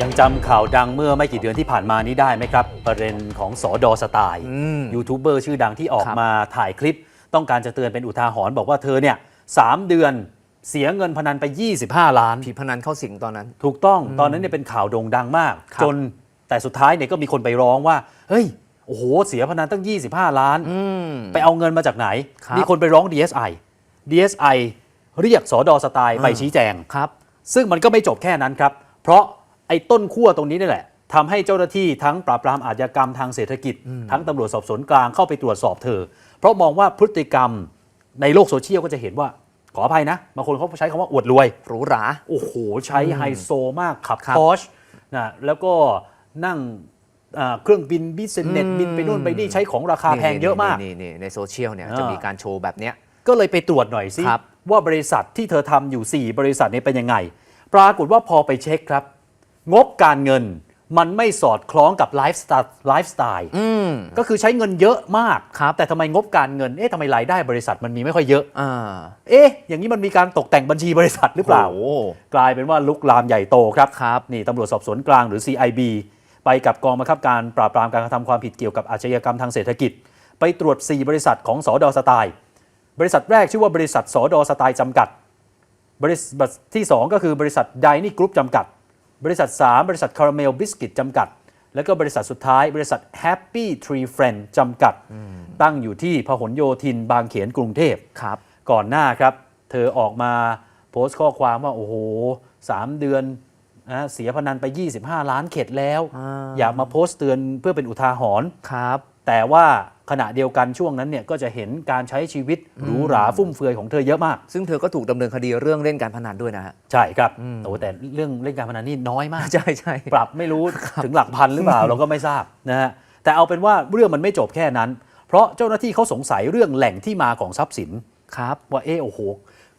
ยังจำข่าวดังเมื่อไม่กี่เดือนที่ผ่านมานี้ได้ไหมครับ ประเด็นของสอดอสไตล์อืมยูทูบเบอร์ชื่อดังที่ออกครับมาถ่ายคลิป ต้องการจะเตือนเป็นอุทาหรณ์บอกว่าเธอเนี่ยสามเดือนเสียเงินพนันไป 25 ล้านผีพนันเข้าสิงตอนนั้น ถูกต้องตอนนั้นเนี่ยเป็นข่าวโด่งดังมากครับจนแต่สุดท้ายเนี่ยก็มีคนไปร้องว่า เฮ้ยโอ้โหเสียพนันตั้ง 25 ล้านอืมไปเอาเงินมาจากไหนครับมีคนไปร้อง DSI DSI เรียกสอดอสไตล์ไปอ่าชี้แจงครับ ซึ่งมันก็ไม่จบแค่นั้นครับ เพราะไอ้ต้นขั้วตรงนี้นี่แหละทำให้เจ้าหน้าที่ทั้งปราบปรามอาชญากรรมทางเศรษฐกิจ ทั้งตำรวจสอบสวนกลางเข้าไปตรวจสอบเธอ เพราะมองว่าพฤติกรรมในโลกโซเชียลก็จะเห็นว่าขออภัยนะบางคนเขาใช้คำว่าอวดรวยหรูหรา โอ้โห ใช้ไฮโซมากขับครับ พอชนะแล้วก็นั่งอ่าเครื่องบินบิสเนสอืมบินไปนู่นไปนี่ใช้ของราคาแพงเยอะมาก นี่นี่นี่ในโซเชียลเนี่ยอ่าจะมีการโชว์แบบเนี้ย ก็เลยไปตรวจหน่อยสิครับ ว่าบริษัทที่เธอทำอยู่ 4 บริษัทนี้เป็นยังไง ปรากฏว่าพอไปเช็คครับ งบการเงินมันไม่สอดคล้องกับไลฟ์สไตล์ไลฟ์สไตล์อืม ก็คือใช้เงินเยอะมากครับแต่ทำไมงบการเงิน เอ๊ะทำไมรายได้บริษัทมันมีไม่ค่อยเยอะ อ่าเอ๊ะ อย่างนี้มันมีการตกแต่งบัญชีบริษัทหรือเปล่า โอ้ กลายเป็นว่าลุกลามใหญ่โตครับครับ นี่ตำรวจสอบสวนกลางหรือ CIB ไปกับกองบังคับการปราบปรามการกระทำความผิดเกี่ยวกับอาชญากรรมทางเศรษฐกิจ ไปตรวจ 4 บริษัทของสอดอสไตล์ บริษัทแรกชื่อว่าบริษัทสอดอสไตล์จำกัด บริษัทที่ 2 ก็คือบริษัทไดนี่กรุ๊ปจำกัด บริษัท 3 บริษัทคาราเมลบิสกิตจำกัด แล้วก็บริษัทสุดท้ายบริษัท Happy Tree Friend จำกัด ตั้งอยู่ที่พหลโยธินบางเขนกรุงเทพครับ ก่อนหน้าครับ เธอออกมาโพสต์ข้อความว่า โอ้โหสามเดือน นะเสียพนันไป 25 ล้านเข็ดแล้วอ่าอยากมาโพสต์เตือนเพื่อเป็นอุทาหรณ์ครับ แต่ว่าขณะเดียวกันช่วงนั้นเนี่ยก็จะเห็นการใช้ชีวิตหรูหราฟุ่มเฟือยของเธอเยอะมาก ซึ่งเธอก็ถูกดำเนินคดีเรื่องเล่นการพนันด้วยนะฮะใช่ครับอืมโอ้แต่เรื่องเล่นการพนันนี่น้อยมากใช่ใช่ปรับไม่รู้ถึงหลักพันหรือเปล่าเราก็ไม่ทราบนะฮะแต่เอาเป็นว่าเรื่องมันไม่จบแค่นั้น เพราะเจ้าหน้าที่เขาสงสัยเรื่องแหล่งที่มาของทรัพย์สินครับว่าเออโอ้โห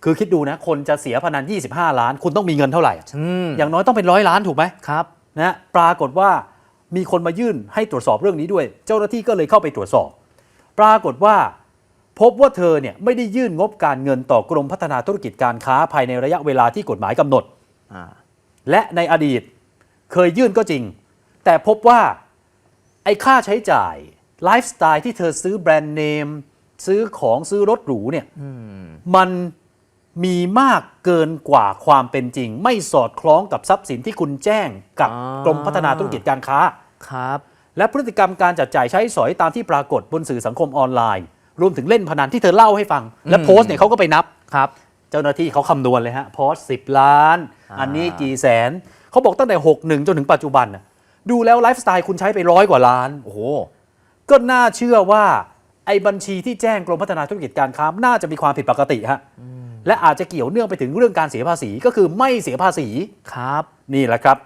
คือคิดดูนะ คนจะเสียพนัน 25 ล้าน คุณต้องมีเงินเท่าไหร่อะอืมอย่างน้อยต้องเป็นร้อยล้านถูกไหมครับนะฮะปรากฏว่ามีคนมายื่นให้ตรวจสอบเรื่องนี้ด้วย เจ้าหน้าที่ก็เลยเข้าไปตรวจสอบ ปรากฏว่า พบว่าเธอเนี่ยไม่ได้ยื่นงบการเงินต่อกรมพัฒนาธุรกิจการค้าภายในระยะเวลาที่กฎหมายกำหนดอ่าและในอดีตเคยยื่นก็จริง แต่พบว่าไอ้ค่าใช้จ่ายไลฟ์สไตล์ที่เธอซื้อแบรนด์เนมซื้อของซื้อรถหรูเนี่ยอืมมัน มีมากเกินกว่าความเป็นจริง ไม่สอดคล้องกับทรัพย์สินที่คุณแจ้งกับอ่ากรมพัฒนาธุรกิจการค้า ครับ และพฤติกรรมการจัดจ่ายใช้สอยตามที่ปรากฏบนสื่อสังคมออนไลน์ รวมถึงเล่นพนันที่เธอเล่าให้ฟัง และอืม โพสต์เนี่ยเขาก็ไปนับ ครับ เจ้าหน้าที่เขาคำนวณเลยฮะโพสต์สิล้าน อ่า อันนี้กี่แสน เขาบอกตั้งแต่ 61 จนถึงปัจจุบันน่ะดูแล้วไลฟ์สไตล์คุณใช้ไปร้อยกว่าล้าน โอ้โห ก็น่าเชื่อว่าไอ้บัญชีที่แจ้งกรมพัฒนาธุรกิจการค้าน่าจะมีความผิดปกติฮะ และอาจจะเกี่ยวเนื่องไปถึงเรื่องการเสียภาษีก็คือไม่เสียภาษีครับ นี่แหละครับ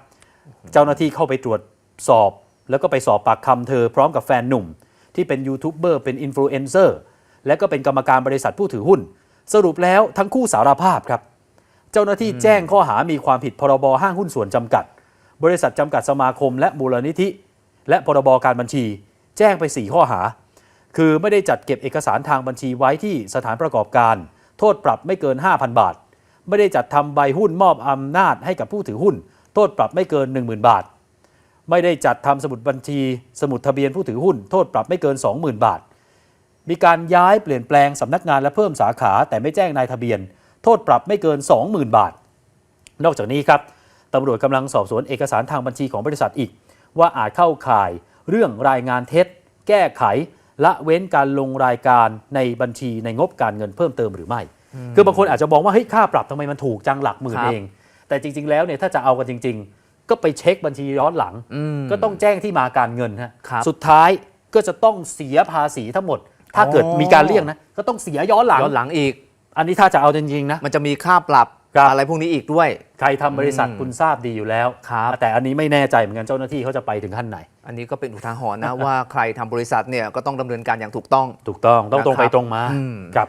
เจ้าหน้าที่เข้าไปตรวจสอบ แล้วก็ไปสอบปากคำเธอพร้อมกับแฟนหนุ่ม ที่เป็นยูทูบเบอร์เป็นอินฟลูเอนเซอร์และก็เป็นกรรมการบริษัทผู้ถือหุ้น สรุปแล้วทั้งคู่สารภาพครับ เจ้าหน้าที่แจ้งข้อหามีความผิดพรบห้างหุ้นส่วนจำกัด บริษัทจำกัดสมาคม และมูลนิธิ และพรบการบัญชี แจ้งไป 4 ข้อหา คือไม่ได้จัดเก็บเอกสารทางบัญชีไว้ที่สถานประกอบการ โทษปรับไม่เกิน 5,000 บาท ไม่ได้จัดทำใบหุ้นมอบอำนาจให้กับผู้ถือหุ้น โทษปรับไม่เกิน 10,000 บาท ไม่ได้จัดทำสมุดบัญชี สมุดทะเบียนผู้ถือหุ้น โทษปรับไม่เกิน 20,000 บาท มีการย้ายเปลี่ยนแปลงสำนักงานและเพิ่มสาขาแต่ไม่แจ้งนายทะเบียน โทษปรับไม่เกิน 20,000 บาท นอกจากนี้ครับตำรวจกำลังสอบสวนเอกสารทางบัญชีของบริษัทอีก ว่าอาจเข้าข่ายเรื่องรายงานเท็จ แก้ไข ละเว้นการลงรายการในบัญชีในงบการเงินเพิ่มเติมหรือไม่ คือบางคนอาจจะมองว่าเฮ้ยค่าปรับทำไมมันถูกจังหลักหมื่นครับเอง แต่จริง ๆ แล้วเนี่ยถ้าจะเอากันจริง ๆ ก็ไปเช็คบัญชีย้อนหลังอืมก็ต้องแจ้งที่มาการเงินฮะครับสุดท้ายก็จะต้องเสียภาษีทั้งหมด ถ้าเกิดอ๋อมีการเลี่ยงนะก็ต้องเสียย้อนหลังย้อนหลังอีก อันนี้ถ้าจะเอาจริงๆนะมันจะมีค่าปรับ ครับอะไรพวกนี้อีกด้วย ใครทำบริษัทอืมคุณทราบดีอยู่แล้วครับ แต่อันนี้ไม่แน่ใจเหมือนกันเจ้าหน้าที่เขาจะไปถึงขั้นไหน อันนี้ก็เป็นอุทาหรณ์นะ ว่าใครทำบริษัทเนี่ยก็ต้องดำเนินการอย่างถูกต้อง ถูกต้องต้องตรงไปนะครับตรงมาอืม ครับ